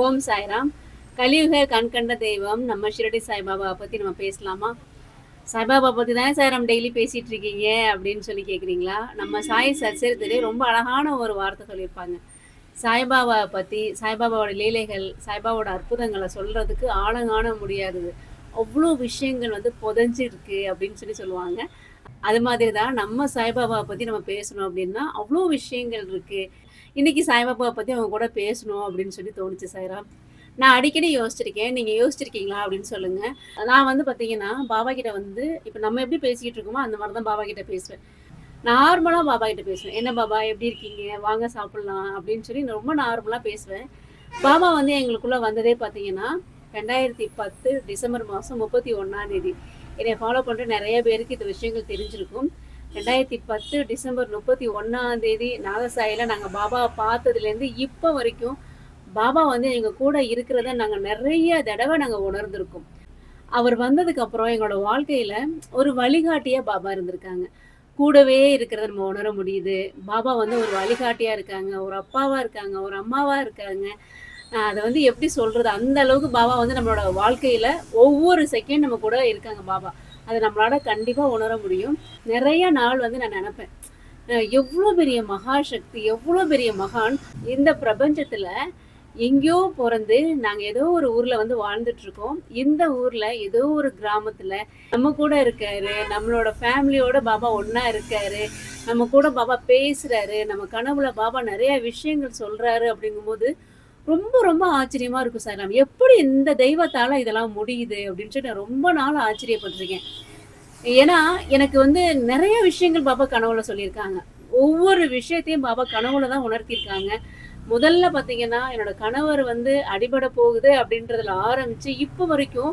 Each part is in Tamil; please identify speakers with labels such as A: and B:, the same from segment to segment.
A: ஓம் சாய்ராம். கலியுக கண்கண்ட தெய்வம் நம்ம ஷிரடி சாய்பாபாவை பற்றி நம்ம பேசலாமா? சாய்பாபா பற்றி தானே சாய்ராம் டெய்லி பேசிகிட்டு இருக்கீங்க அப்படின்னு சொல்லி கேட்குறீங்களா நம்ம சாய் சச்சரித்திலே ரொம்ப அழகான ஒரு வார்த்தை சொல்லியிருப்பாங்க. சாய்பாபாவை பற்றி சாய்பாபாவோட லீலைகள் சாய்பாபாவோட அற்புதங்களை சொல்கிறதுக்கு ஆழங்காண முடியாதது. அவ்வளோ விஷயங்கள் வந்து புதஞ்சிருக்கு அப்படின்னு சொல்லி சொல்லுவாங்க. அது மாதிரி தான் நம்ம சாய்பாபாவை பற்றி நம்ம பேசணும் அப்படின்னா அவ்வளோ விஷயங்கள் இருக்குது இன்னைக்கு சாய்பாபாவை பற்றி அவங்க கூட பேசணும் அப்படின்னு சொல்லி தோணுச்சு சாய்ராம் நான் அடிக்கடி யோசிச்சிருக்கேன். நீங்கள் யோசிச்சிருக்கீங்களா அப்படின்னு சொல்லுங்கள் நான் வந்து பார்த்தீங்கன்னா பாபா கிட்ட வந்து இப்போ நம்ம எப்படி பேசிக்கிட்டு இருக்கோமோ அந்த மாதிரி தான் பாபா கிட்ட பேசுவேன். நார்மலாக பாபா கிட்ட பேசுவேன். என்ன பாபா எப்படி இருக்கீங்க? வாங்க சாப்பிட்லாம். அப்படின்னு சொல்லி ரொம்ப நார்மலாக பேசுவேன். பாபா வந்து எங்களுக்குள்ளே வந்ததே பார்த்தீங்கன்னா ரெண்டாயிரத்தி பத்து டிசம்பர் மாதம் முப்பத்தி ஒன்றாம் தேதி. என்னை ஃபாலோ பண்ணுற நிறைய பேருக்கு இந்த விஷயங்கள் தெரிஞ்சிருக்கும். ரெண்டாயிரத்தி பத்து டிசம்பர் முப்பத்தி ஒன்றாம் தேதி நாகசாயில நாங்கள் பாபாவை பார்த்ததுலேருந்து இப்போ வரைக்கும் பாபா வந்து எங்கள் கூட இருக்கிறத நாங்கள் நிறைய தடவை நாங்கள் உணர்ந்திருக்கோம். அவர் வந்ததுக்கு அப்புறம் எங்களோட வாழ்க்கையில ஒரு வழிகாட்டியா பாபா இருந்திருக்காங்க. கூடவே இருக்கிறத நம்ம உணர முடியுது. பாபா வந்து ஒரு வழிகாட்டியா இருக்காங்க. ஒரு அப்பாவா இருக்காங்க. ஒரு அம்மாவா இருக்காங்க. அதை வந்து எப்படி சொல்றது? அந்த அளவுக்கு பாபா வந்து நம்மளோட வாழ்க்கையில ஒவ்வொரு செகண்ட் நம்ம கூட இருக்காங்க பாபா. அதை நம்மளால கண்டிப்பா உணர முடியும். நிறைய நாள் வந்து நான் நினைப்பேன் எவ்வளோ பெரிய மகாசக்தி எவ்வளோ பெரிய மகான் இந்த பிரபஞ்சத்துல எங்கேயோ பிறந்து நாங்க ஏதோ ஒரு ஊர்ல வந்து வாழ்ந்துட்டு இருக்கோம் இந்த ஊர்ல ஏதோ ஒரு கிராமத்துல நம்ம கூட இருக்காரு நம்மளோட ஃபேமிலியோட பாபா ஒன்றா இருக்காரு நம்ம கூட பாபா பேசுறாரு நம்ம கனவுல பாபா நிறைய விஷயங்கள் சொல்றாரு அப்படிங்கும்போது ரொம்ப ரொம்ப ஆச்சரியமா இருக்கும் சார் நம்ம. எப்படி இந்த தெய்வத்தால இதெல்லாம் முடியுது அப்படின்னு சொல்லி நான் ரொம்ப நாள் ஆச்சரியப்பட்டிருக்கேன். ஏன்னா எனக்கு வந்து நிறைய விஷயங்கள் பாபா கனவுல சொல்லியிருக்காங்க. ஒவ்வொரு விஷயத்தையும் பாபா கனவுல தான் உணர்த்தியிருக்காங்க. முதல்ல பாத்தீங்கன்னா என்னோட கணவர் வந்து அடிபட போகுது அப்படின்றதுல ஆரம்பிச்சு இப்போ வரைக்கும்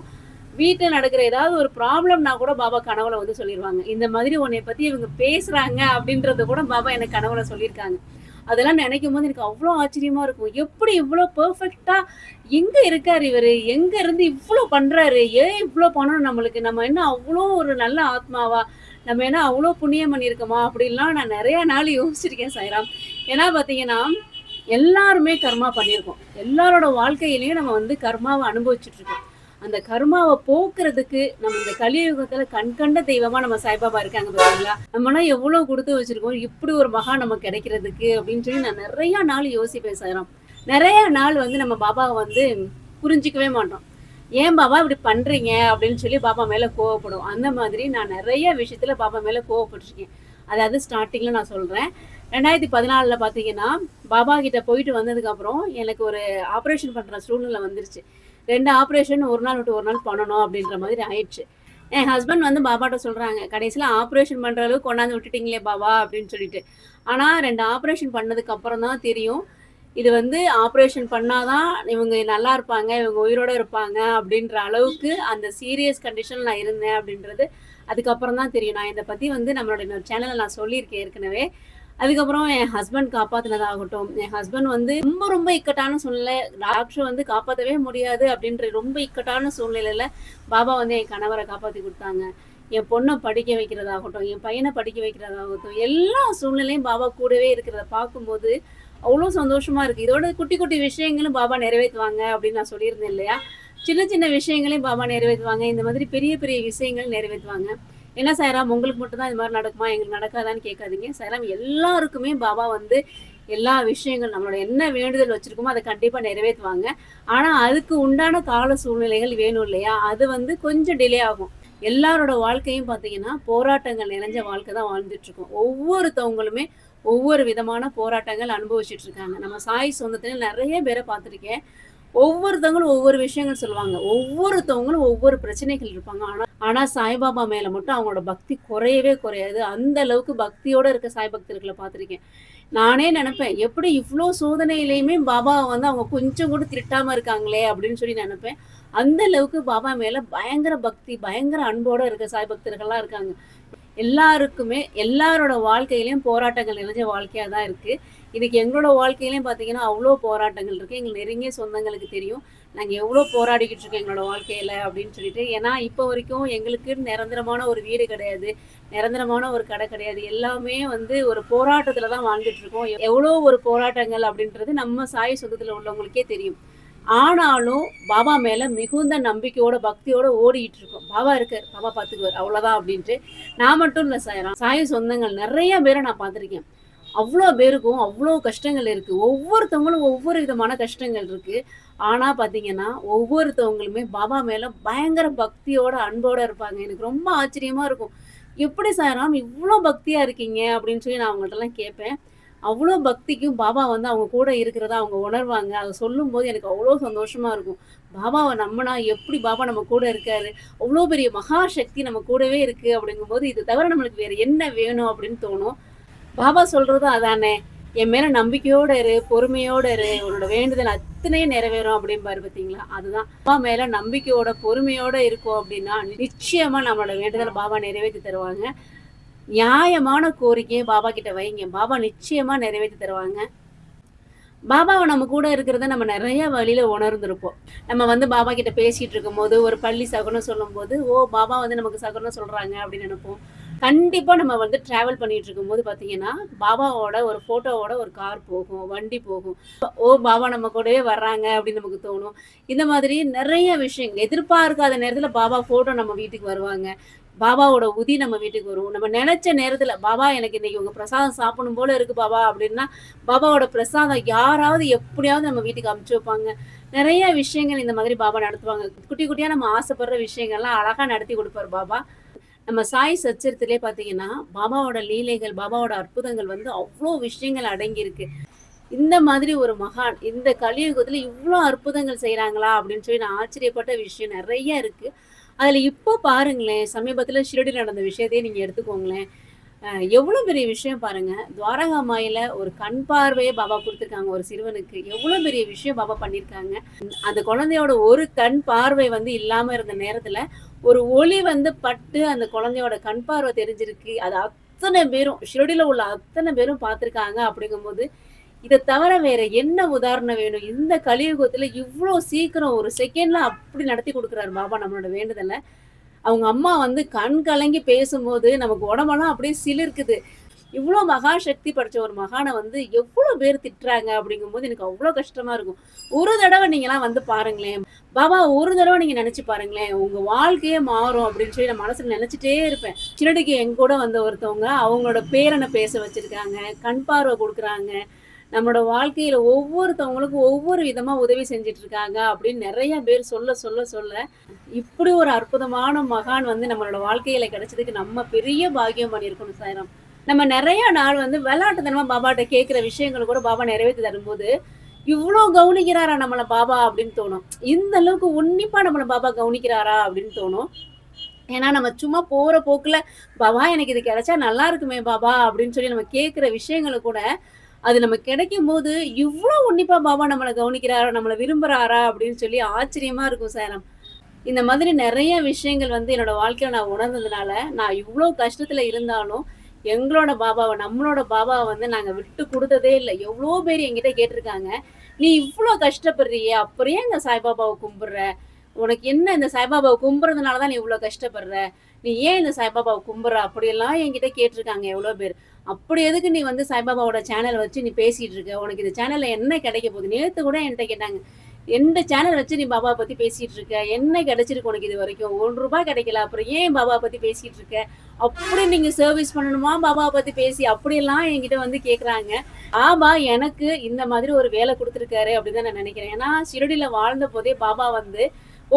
A: வீட்டில் நடக்கிற ஏதாவது ஒரு ப்ராப்ளம்னா கூட பாபா கனவுல வந்து சொல்லிடுவாங்க இந்த மாதிரி உன்னை பத்தி இவங்க பேசுறாங்க அப்படின்றத கூட பாபா எனக்கு கனவுல சொல்லியிருக்காங்க. அதெல்லாம் நினைக்கும் போது எனக்கு அவ்வளோ ஆச்சரியமா இருக்கும். எப்படி இவ்வளோ பெர்ஃபெக்டா எங்க இருக்காரு இவரு? எங்க இருந்து இவ்வளோ பண்றாரு? ஏன் இவ்வளோ பண்ணணும் நம்மளுக்கு? நம்ம என்ன அவ்வளோ ஒரு நல்ல ஆத்மாவா? நம்ம என்ன அவ்வளோ புண்ணியம் பண்ணியிருக்கோமா? அப்படின்லாம் நான் நிறைய நாள் யோசிச்சிருக்கேன் சாய்ராம். ஏன்னா பார்த்தீங்கன்னா எல்லாருமே கர்மா பண்ணியிருக்கோம். எல்லாரோட வாழ்க்கையிலையும் நம்ம வந்து கர்மாவை அனுபவிச்சுட்டு இருக்கோம். அந்த கர்மாவை போக்குறதுக்கு நம்ம இந்த கலியுகத்துல கண்கண்ட தெய்வமா நம்ம சாய்பாபா இருக்காங்க பாத்தீங்களா? நம்மலாம் எவ்வளவு கொடுத்து வச்சிருக்கோம்? இப்படி ஒரு மகா நமக்கு கிடைக்கிறதுக்கு அப்படின்னு சொல்லி நான் நிறைய நாள் யோசிப்பேன் பேசுறோம் நிறைய நாள் வந்து நம்ம பாபாவை வந்து புரிஞ்சிக்கவே மாட்டோம். ஏன் பாபா இப்படி பண்றீங்க? அப்படின்னு சொல்லி பாபா மேல கோவப்படும். அந்த மாதிரி நான் நிறைய விஷயத்துல பாபா மேல கோவப்பட்டிருக்கேன். அதாவது ஸ்டார்டிங்ல நான் சொல்றேன். ரெண்டாயிரத்தி பதினாலுல பாத்தீங்கன்னா பாபா கிட்ட போயிட்டு வந்ததுக்கு அப்புறம் எனக்கு ஒரு ஆப்ரேஷன் பண்ற சூழ்நிலை வந்துருச்சு. ரெண்டு ஆப்ரேஷன் ஒரு நாள் விட்டு ஒரு நாள் பண்ணணும் அப்படின்ற மாதிரி ஆயிடுச்சு. என் ஹஸ்பண்ட் வந்து பாபாட்ட சொல்றாங்க கடைசியில் ஆப்ரேஷன் பண்ற அளவுக்கு கொண்டாந்து விட்டுட்டீங்களே பாபா அப்படின்னு சொல்லிட்டு. ஆனால் ரெண்டு ஆப்ரேஷன் பண்ணதுக்கு அப்புறம் தான் தெரியும் இது வந்து ஆப்ரேஷன் பண்ணாதான் இவங்க நல்லா இருப்பாங்க இவங்க உயிரோட இருப்பாங்க அப்படின்ற அளவுக்கு அந்த சீரியஸ் கண்டிஷன்ல நான் இருந்தேன் அப்படின்றது அதுக்கப்புறம் தான் தெரியும். நான் இதை பத்தி வந்து நம்மளோட இன்னொரு சேனல்ல நான் சொல்லியிருக்கேன் ஏற்கனவே. அதுக்கப்புறம் என் ஹஸ்பண்ட் காப்பாத்தினதாகட்டும். என் ஹஸ்பண்ட் வந்து ரொம்ப ரொம்ப இக்கட்டான சூழ்நிலை. டாக்டர் வந்து காப்பாற்றவே முடியாது அப்படின்ற ரொம்ப இக்கட்டான சூழ்நிலையில பாபா வந்து என் கணவரை காப்பாற்றி கொடுத்தாங்க. என் பொண்ணை படிக்க வைக்கிறதாகட்டும் என் பையனை படிக்க வைக்கிறதாகட்டும் எல்லா சூழ்நிலையும் பாபா கூடவே இருக்கிறத பார்க்கும்போது அவ்வளோ சந்தோஷமா இருக்கு. இதோட குட்டி குட்டி விஷயங்களும் பாபா நிறைவேற்றுவாங்க அப்படின்னு நான் சொல்லியிருந்தேன் இல்லையா? சின்ன சின்ன விஷயங்களையும் பாபா நிறைவேற்றுவாங்க. இந்த மாதிரி பெரிய பெரிய விஷயங்கள் நிறைவேற்றுவாங்க. என்ன சைராம் உங்களுக்கு மட்டும் தான் இது மாதிரி நடக்குமா? எங்களுக்கு நடக்காதான்னு கேட்காதீங்க. சைராம் எல்லாருக்குமே பாபா வந்து எல்லா விஷயங்கள் நம்மளோட என்ன வேண்டுதல் வச்சிருக்கோமோ அதை கண்டிப்பாக நிறைவேற்றுவாங்க. ஆனால் அதுக்கு உண்டான கால சூழ்நிலைகள் வேணும் இல்லையா? அது வந்து கொஞ்சம் டிலே ஆகும். எல்லாரோட வாழ்க்கையும் பார்த்தீங்கன்னா போராட்டங்கள் நிறைஞ்ச வாழ்க்கை தான் வாழ்ந்துட்டு இருக்கோம் ஒவ்வொருத்தவங்களுமே ஒவ்வொரு விதமான போராட்டங்கள் அனுபவிச்சுட்டு இருக்காங்க நம்ம சாய் சொந்தத்துல நிறைய பேரை பார்த்துருக்கேன். ஒவ்வொருத்தவங்களும் ஒவ்வொரு விஷயங்கள் சொல்லுவாங்க. ஒவ்வொருத்தவங்களும் ஒவ்வொரு பிரச்சனைகள் இருப்பாங்க. ஆனால் ஆனா சாய்பாபா மேல மட்டும் அவங்களோட பக்தி குறையவே குறையாது. அந்த அளவுக்கு பக்தியோட இருக்க சாய் பக்தர்களை பார்த்துருக்கேன். நானே நினைப்பேன் எப்படி இவ்வளோ சோதனையிலையுமே பாபா வந்து அவங்க கொஞ்சம் கூட திட்டாம இருக்காங்களே அப்படின்னு சொல்லி நினைப்பேன். அந்த அளவுக்கு பாபா மேல பயங்கர பக்தி பயங்கர அன்போட இருக்க சாய் பக்தர்கள்லாம் இருக்காங்க. எல்லாருக்குமே எல்லாரோட வாழ்க்கையிலையும் போராட்டங்கள் நிறைஞ்ச வாழ்க்கையா தான் இருக்கு. இன்னைக்கு எங்களோட வாழ்க்கையிலையும் பாத்தீங்கன்னா அவ்வளோ போராட்டங்கள் இருக்கு. எங்களுக்கு நெருங்கிய சொந்தங்களுக்கு தெரியும். நாங்க எவ்வளோ போராடிக்கிட்டு இருக்கோம் எங்களோட வாழ்க்கையில அப்படின்னு சொல்லிட்டு ஏன்னா இப்போ வரைக்கும் எங்களுக்கு நிரந்தரமான ஒரு வீடு கிடையாது நிரந்தரமான ஒரு கடை கிடையாது. எல்லாமே வந்து ஒரு போராட்டத்தில் தான் வாழ்ந்துட்டு இருக்கோம். எவ்வளோ ஒரு போராட்டங்கள் அப்படின்றது நம்ம சாய் சொந்தத்துல உள்ளவங்களுக்கே தெரியும். ஆனாலும் பாபா மேல மிகுந்த நம்பிக்கையோட பக்தியோட ஓடிட்டு இருக்கோம். பாபா இருக்கார் பாபா பார்த்துக்குவார் அவ்வளவுதான் அப்படின்ட்டு நான் மட்டும் இல்லை சாயராம் சாய சொந்தங்கள் நிறைய பேரை நான் பார்த்துருக்கேன். அவ்வளோ பேருக்கும் அவ்வளோ கஷ்டங்கள் இருக்கு. ஒவ்வொருத்தவங்களும் ஒவ்வொரு விதமான கஷ்டங்கள் இருக்கு. ஆனா பாத்தீங்கன்னா ஒவ்வொருத்தவங்களுமே பாபா மேல பயங்கர பக்தியோட அன்போட இருப்பாங்க. எனக்கு ரொம்ப ஆச்சரியமா இருக்கும். எப்படி சாராம் இவ்வளோ பக்தியா இருக்கீங்க? அப்படின்னு சொல்லி நான் அவங்கள்ட்டலாம் கேட்பேன். அவ்வளோ பக்திக்கும் பாபா வந்து அவங்க கூட இருக்கிறத அவங்க உணர்வாங்க. அதை சொல்லும்போது எனக்கு அவ்வளோ சந்தோஷமா இருக்கும். பாபாவை நம்பினா எப்படி பாபா நம்ம கூட இருக்காரு? அவ்வளோ பெரிய மகாசக்தி நம்ம கூடவே இருக்கு. அப்படிங்கும்போது இது தவிர நம்மளுக்கு வேற என்ன வேணும்? அப்படின்னு தோணும். பாபா சொல்கிறதும் அதானே? என் மேல நம்பிக்கையோட இரு பொறுமையோட இரு. உன்னோட வேண்டுதல் அத்தனையும் நிறைவேறும் அப்படின்னு பார்த்தீங்களா அதுதான். அப்பா மேல நம்பிக்கையோட பொறுமையோட இருக்கும் அப்படின்னா நிச்சயமா நம்மளோட வேண்டுதலை பாபா நிறைவேற்றி தருவாங்க. நியாயமான கோரிக்கையை பாபா கிட்ட வைங்க. பாபா நிச்சயமா நிறைவேற்றி தருவாங்க. பாபாவை நம்ம கூட இருக்கிறத நம்ம நிறைய வழியில உணர்ந்திருப்போம். நம்ம வந்து பாபா கிட்ட பேசிட்டு இருக்கும் போது ஒரு பள்ளி சகுனம் சொல்லும் போது ஓ பாபா வந்து நமக்கு சகுனம் சொல்றாங்க அப்படின்னு நினைப்போம். கண்டிப்பா நம்ம வந்து டிராவல் பண்ணிட்டு இருக்கும்போது பாத்தீங்கன்னா பாபாவோட ஒரு போட்டோவோட ஒரு கார் போகும் வண்டி போகும். ஓ பாபா நம்ம கூடவே வர்றாங்க அப்படின்னு நமக்கு தோணும். இந்த மாதிரி நிறைய விஷயங்கள். எதிர்பார்க்காத நேரத்துல பாபா போட்டோ நம்ம வீட்டுக்கு வருவாங்க. பாபாவோட உதி நம்ம வீட்டுக்கு வரும். நம்ம நினைச்ச நேரத்துல பாபா எனக்கு இன்னைக்கு உங்க பிரசாதம் சாப்பிடணும் போல இருக்கு பாபா அப்படின்னா பாபாவோட பிரசாதம் யாராவது எப்படியாவது நம்ம வீட்டுக்கு அமுச்சு வைப்பாங்க. நிறைய விஷயங்கள் இந்த மாதிரி பாபா நடத்துவாங்க. குட்டி குட்டியா நம்ம ஆசைப்படுற விஷயங்கள்லாம் அழகா நடத்தி கொடுப்பாரு பாபா. நம்ம சாய் சச்சரத்திலே பார்த்தீங்கன்னா பாபாவோட லீலைகள் பாபாவோட அற்புதங்கள் வந்து அவ்வளோ விஷயங்கள் அடங்கியிருக்கு. இந்த மாதிரி ஒரு மகான் இந்த கலியுகத்துல இவ்வளோ அற்புதங்கள் செய்கிறாங்களா அப்படின்னு சொல்லி நான் ஆச்சரியப்பட்ட விஷயம் நிறைய இருக்கு. அதுல இப்போ பாருங்களேன் சமீபத்துல ஷிரடி நடந்த விஷயத்தையே நீங்க எடுத்துக்கோங்களேன். எவ்வளோ எவ்வளவு பெரிய விஷயம் பாருங்க. துவாரகா மாயில ஒரு கண் பார்வையை பாபா கொடுத்துருக்காங்க ஒரு சிறுவனுக்கு. எவ்வளவு பெரிய விஷயம் பாபா பண்ணியிருக்காங்க அந்த குழந்தையோட ஒரு கண் பார்வை வந்து இல்லாம இருந்த நேரத்துல ஒரு ஒளி வந்து பட்டு அந்த குழந்தையோட கண் பார்வை தெரிஞ்சிருக்கு. அது அத்தனை பேரும் ஷிரடியில உள்ள அத்தனை பேரும் பார்த்துருக்காங்க அப்படிங்கும்போது இதை தவிர வேற என்ன உதாரணம் வேணும்? இந்த கலியுகத்துல இவ்வளோ சீக்கிரம் ஒரு செகண்ட்ல அப்படி நடத்தி கொடுக்குறாரு பாபா நம்மளோட வேண்டுதலை. அவங்க அம்மா வந்து கண் கலங்கி பேசும்போது நமக்கு உடம்பெல்லாம் அப்படியே சிலிருக்குது. இவ்வளோ மகா சக்தி படைச்ச ஒரு மகானை வந்து எவ்வளோ பேர் திட்டுறாங்க அப்படிங்கும்போது எனக்கு அவ்வளோ கஷ்டமா இருக்கும். ஒரு தடவை நீங்களாம் வந்து பாருங்களேன். பாபா ஒரு தடவை நீங்கள் நினச்சி பாருங்களேன். உங்கள் வாழ்க்கையே மாறும் அப்படின்னு சொல்லி நான் மனசில் நினச்சிட்டே இருப்பேன். சின்னடிக்கு எங்கூட வந்த ஒருத்தவங்க அவங்களோட பேரனை பேச வச்சுருக்காங்க. கண் பார்வை கொடுக்குறாங்க. நம்மளோட வாழ்க்கையில ஒவ்வொருத்தவங்களுக்கும் ஒவ்வொரு விதமா உதவி செஞ்சுட்டு இருக்காங்க அப்படின்னு நிறைய பேர் சொல்ல சொல்ல சொல்ல இப்படி ஒரு அற்புதமான மகான் வந்து நம்மளோட வாழ்க்கையில கிடைச்சதுக்கு நம்ம பெரிய பாக்கியம் பண்ணியிருக்கணும் சாயிரம். நம்ம நிறைய நாள் வந்து விளையாட்டுத்தனமா பாபாட்ட கேட்கிற விஷயங்கள் கூட பாபா நிறைவேற்றி தரும்போது இவ்வளோ கவனிக்கிறாரா நம்மள பாபா அப்படின்னு தோணும். இந்த அளவுக்கு உன்னிப்பா நம்மள பாபா கவனிக்கிறாரா அப்படின்னு தோணும். ஏன்னா நம்ம சும்மா போற போக்குல பாபா எனக்கு இது கிடைச்சா நல்லா இருக்குமே பாபா அப்படின்னு சொல்லி நம்ம கேட்கிற விஷயங்களை கூட அது நம்ம கிடைக்கும் போது இவ்வளோ உன்னிப்பா பாபா நம்மளை கவனிக்கிறாரா நம்மளை விரும்புறாரா அப்படின்னு சொல்லி ஆச்சரியமா இருக்கும் சேலம் இந்த மாதிரி நிறைய விஷயங்கள் வந்து என்னோட வாழ்க்கையில நான் உணர்ந்ததுனால நான் இவ்வளோ கஷ்டத்துல இருந்தாலும் எங்களோட பாபாவை நம்மளோட பாபாவை வந்து நாங்க விட்டு கொடுத்ததே இல்லை. எவ்வளோ பேர் எங்கிட்ட கேட்டிருக்காங்க நீ இவ்வளோ கஷ்டப்படுறியே அப்புறம் ஏன் இந்த சாய்பாபாவை கும்பிடுற? உனக்கு என்ன இந்த சாய்பாபாவை கும்புறதுனால தான் நீ இவ்வளோ கஷ்டப்படுற? நீ ஏன் இந்த சாய்பாபாவை கும்புற? அப்படியெல்லாம் என்கிட்ட கேட்டிருக்காங்க எவ்வளோ பேர். அப்படி எதுக்கு நீ வந்து சாய்பாபாவோட சேனல் வச்சு நீ பேசிட்டு இருக்க? உனக்கு இந்த சேனல்ல என்ன கிடைக்க போகுது? நேற்று கூட என்கிட்ட கேட்டாங்க. எந்த சேனல் வச்சு நீ பாபாவை பத்தி பேசிட்டு இருக்க? என்ன கிடைச்சிருக்கு உனக்கு இது வரைக்கும்? ஒன்று ரூபாய் கிடைக்கல. அப்புறம் ஏன் பாபாவை பத்தி பேசிட்டு இருக்க? அப்படி நீங்க சர்வீஸ் பண்ணணுமா பாபாவை பத்தி பேசி? அப்படியெல்லாம் என்கிட்ட வந்து கேட்குறாங்க பாபா எனக்கு இந்த மாதிரி ஒரு வேலை கொடுத்துருக்காரு அப்படின்னு தான் நான் நினைக்கிறேன். ஏன்னா ஷிரடியில வாழ்ந்த போதே பாபா வந்து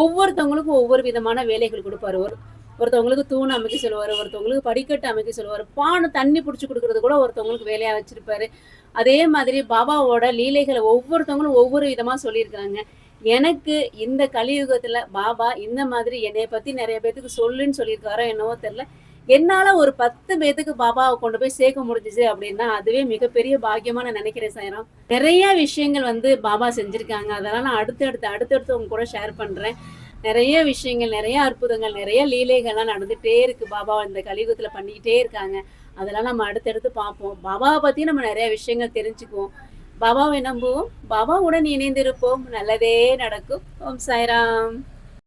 A: ஒவ்வொருத்தவங்களுக்கும் ஒவ்வொரு விதமான வேலைகள் கொடுப்பாரு. ஒரு ஒருத்தவங்களுக்கு தூண் அமைக்க சொல்லுவார் ஒருத்தவங்களுக்கு படிக்கட்டு அமைக்க சொல்லுவார் பானை தண்ணி பிடிச்சி கொடுக்கறது கூட ஒருத்தவங்களுக்கு வேலையா வச்சிருப்பாரு. அதே மாதிரி பாபாவோட லீலைகளை ஒவ்வொருத்தவங்களும் ஒவ்வொரு விதமா சொல்லியிருக்காங்க எனக்கு இந்த கலியுகத்துல பாபா இந்த மாதிரி என்னைய பத்தி நிறைய பேத்துக்கு சொல்லுன்னு சொல்லியிருக்காரோ என்னவோ தெரியல. என்னால ஒரு பத்து பேத்துக்கு பாபாவை கொண்டு போய் சேர்க்க முடிஞ்சிச்சு அப்படின்னா அதுவே மிகப்பெரிய பாக்கியமா நான் நினைக்கிறேன் சாயரம் நிறைய விஷயங்கள் வந்து பாபா செஞ்சிருக்காங்க. அதெல்லாம் நான் அடுத்தடுத்து அடுத்தடுத்து உங்க கூட ஷேர் பண்றேன். நிறைய விஷயங்கள் நிறைய அற்புதங்கள் நிறைய லீலைகள்லாம் நடந்துட்டே இருக்கு. பாபா இந்த கலியுகத்துல பண்ணிக்கிட்டே இருக்காங்க. அதெல்லாம் நம்ம அடுத்தடுத்து பார்ப்போம். பாபாவை பத்தி நம்ம நிறைய விஷயங்கள் தெரிஞ்சுக்குவோம். பாபாவை நம்புவோம். பாபாவுடன் இணைந்திருப்போம். நல்லதே நடக்கும். ஓம் சாய்ராம்.